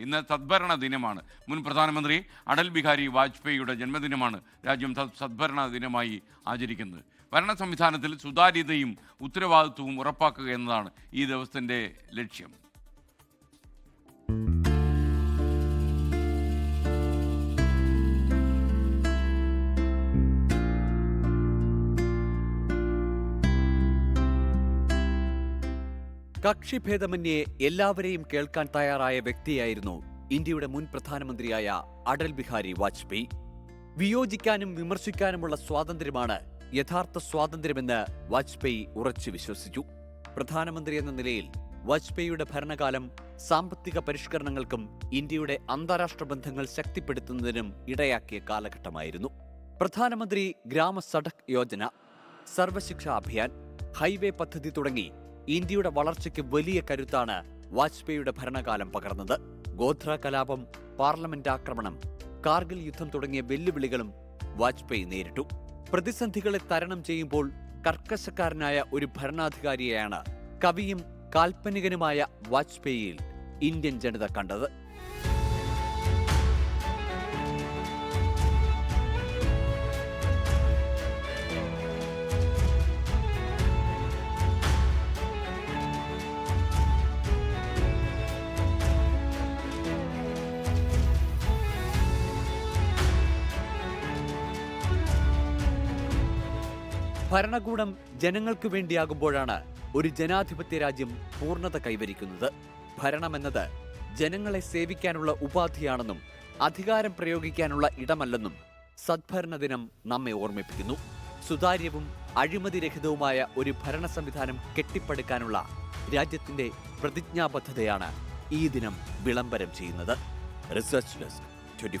ഇന്ന് സദ്ഭരണ ദിനമാണ്. മുൻ പ്രധാനമന്ത്രി അടൽ ബിഹാരി വാജ്പേയിയുടെ ജന്മദിനമാണ് രാജ്യം സദ്ഭരണ ദിനമായി ആചരിക്കുന്നത്. ഭരണ സംവിധാനത്തിൽ സുതാര്യതയും ഉത്തരവാദിത്വവും ഉറപ്പാക്കുക എന്നതാണ് ഈ ദിവസത്തിന്റെ ലക്ഷ്യം. കക്ഷിഭേദമന്യേ എല്ലാവരെയും കേൾക്കാൻ തയ്യാറായ വ്യക്തിയായിരുന്നു ഇന്ത്യയുടെ മുൻ പ്രധാനമന്ത്രിയായ അടൽ ബിഹാരി വാജ്പേയി. വിയോജിക്കാനും വിമർശിക്കാനുമുള്ള സ്വാതന്ത്ര്യമാണ് യഥാർത്ഥ സ്വാതന്ത്ര്യമെന്ന് വാജ്പേയി ഉറച്ചു വിശ്വസിച്ചു. പ്രധാനമന്ത്രി എന്ന നിലയിൽ വാജ്പേയിയുടെ ഭരണകാലം സാമ്പത്തിക പരിഷ്കരണങ്ങൾക്കും ഇന്ത്യയുടെ അന്താരാഷ്ട്ര ബന്ധങ്ങൾ ശക്തിപ്പെടുത്തുന്നതിനും ഇടയാക്കിയ കാലഘട്ടമായിരുന്നു. പ്രധാനമന്ത്രി ഗ്രാമ സഡക് യോജന സർവശിക്ഷ അഭിയാൻ ഹൈവേ പദ്ധതി തുടങ്ങി ഇന്ത്യയുടെ വളർച്ചയ്ക്ക് വലിയ കരുത്താണ് വാജ്പേയിയുടെ ഭരണകാലം പകർന്നത്. ഗോത്ര കലാപം പാർലമെന്റ് ആക്രമണം കാർഗിൽ യുദ്ധം തുടങ്ങിയ വെല്ലുവിളികളും വാജ്പേയി നേരിട്ടു. പ്രതിസന്ധികളെ തരണം ചെയ്യുമ്പോൾ കർക്കശക്കാരനായ ഒരു ഭരണാധികാരിയെയാണ് കവിയും കാൽപ്പനികനുമായ വാജ്പേയിയിൽ ഇന്ത്യൻ ജനത കണ്ടത്. ഭരണകൂടം ജനങ്ങൾക്ക് വേണ്ടിയാകുമ്പോഴാണ് ഒരു ജനാധിപത്യ രാജ്യം പൂർണത കൈവരിക്കുന്നത്. ഭരണമെന്നത് ജനങ്ങളെ സേവിക്കാനുള്ള ഉപാധിയാണെന്നും അധികാരം പ്രയോഗിക്കാനുള്ള ഇടമല്ലെന്നും സദ്ഭരണ ദിനം നമ്മെ ഓർമ്മിപ്പിക്കുന്നു. സുതാര്യവും അഴിമതിരഹിതവുമായ ഒരു ഭരണ സംവിധാനം കെട്ടിപ്പടുക്കാനുള്ള രാജ്യത്തിന്റെ പ്രതിജ്ഞാബദ്ധതയാണ് ഈ ദിനം വിളംബരം ചെയ്യുന്നത്. Research desk twenty